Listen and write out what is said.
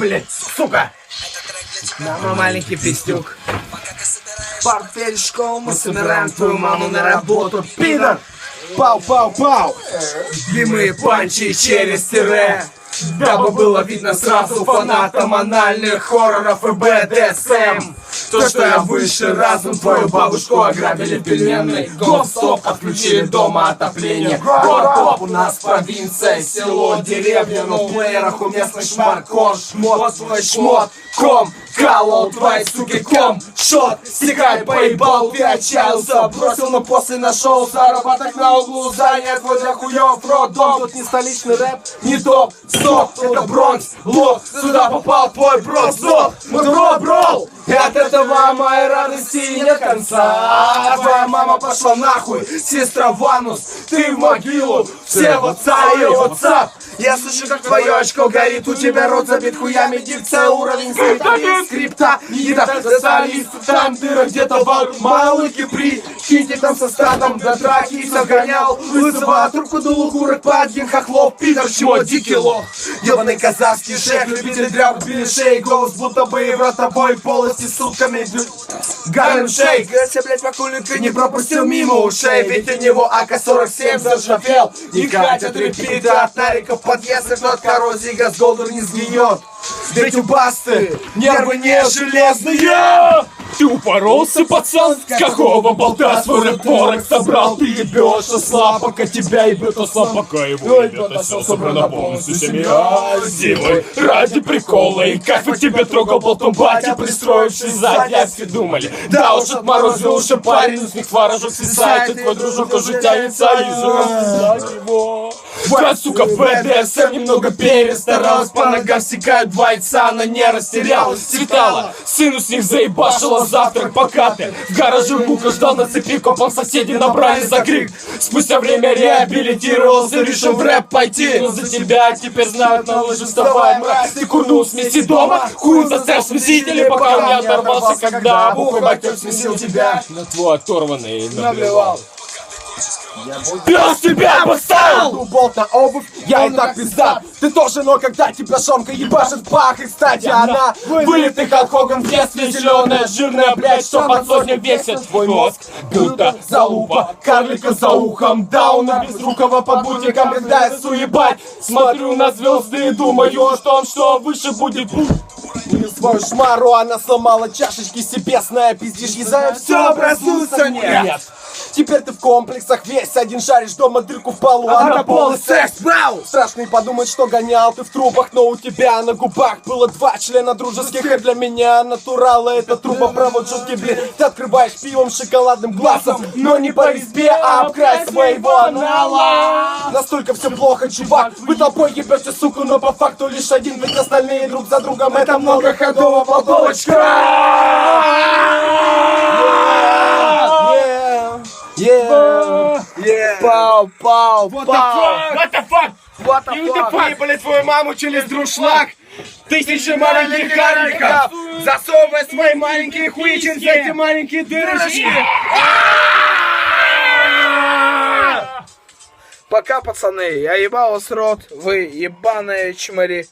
блядь, сука! Мама маленький пиздюк. Портфель школ, мы собираем твою маму на работу, пидор! Пау-пау-пау! Любимые панчи через тире. Дабы было видно сразу фанатам анальных хорроров и БДСМ То, что я выше разум, твою бабушку ограбили пельменной. Гоп-стоп, отключили дома отопление Город-топ, у нас провинция, село, деревня. Но в плеерах уместный шмаркор, шмот, свой шмот. Ком, колол, твои суки, ком, шот Стекай, поебал, ты отчаялся. Бросил, но после нашел заработок на углу. Занят вот для хуев роддом Тут не столичный рэп, не топ, стоп. Это Бронкс, лох, сюда попал твой брос, зов Мудро, брол, этого моей радости нет конца. Твоя мама пошла нахуй, сестра Ванус Ты в могилу, все в отца и WhatsApp я слышу, как твое очко горит, у тебя рот забит хуями, дикция, уровень скрипта, скрипта, так специалист, там дыра где-то вал, малый кипри, там со стадом, до драки и гонял, лысого, трубку дул укурок, падгин, хохлов, пидор, чего, дикий лох, ебаный казахский шеф, любитель дряг, шеи, голос, будто бы и в ротобой, полости сутками, Гарем шейк, я, блядь, вакульника не пропустил мимо ушей, ведь у него АК-47 заржавел, не катят репиты от нариков подъезд, что от коррозии газголдер не сгниет. Ведь у басты нервы не железные. Ты упоролся, пацан? С какого болта свой рэп собрал? Ты ебешь ослаб, пока тебя ебет ослаб, пока его ебет осел, собрана полностью семья Зимой ради прикола и кайфа тебя трогал болтом батя, пристроившись сзади, а все думали Да уж отморозил уши парень, с них творожок свисает, и твой дружок уже тянется, и за его Твоя сука БДСМ немного перестаралась По ногам стекают два яйца, она не растерялась Светала, сыну с них заебашила завтрак Пока ты в гараже мука ждал на цепи Копом соседи набрали за крик. Спустя время реабилитировался, решил в рэп пойти. Но за тебя теперь знают на лыжи вставай, мразь. Ты курнул смеси дома, хуй зацеп смесители Пока не оторвался, когда бухой батер смесил тебя. На твой оторванный наблевал Пес тебя поставил! Болт на обувь, я и так пизда. Ты тоже, но когда тебя шомка ебашит пах И, кстати, она вылитый Халк Хоган в детстве Зеленая, жирная, блядь, что под сотню весит? Твой мозг, будто залупа. Карлика за ухом, дауна. Безрукого под бутиком, когда я суебать. Смотрю на звезды и думаю о том, что выше будет? Не свою шмару она сломала чашечки себесная Пиздишь, езжая, все образуется, нет Теперь ты в комплексах весь один шаришь дома дырку в полу А и секс! Страшно и подумать, что гонял ты в трубах Но у тебя на губах было два члена дружеских И для меня натуралы это трубопровод жуткий, блин. Ты открываешь пивом шоколадным глазом Но не по избе, а обкрай своего анала. Настолько все плохо, чувак Вы толпой ебете, суку, но по факту лишь один Ведь остальные друг за другом это многоходовая болтовочка Yeah, yeah, пау, пау, What the пау. fuck? What the fuck? What the fuck? Выпали твою маму через друшлаг. Тысячи маленьких карликов. Засовывай свои маленькие хуи через эти маленькие дырочки. Пока, пацаны, я ебал вас рот, вы ебаные чмари.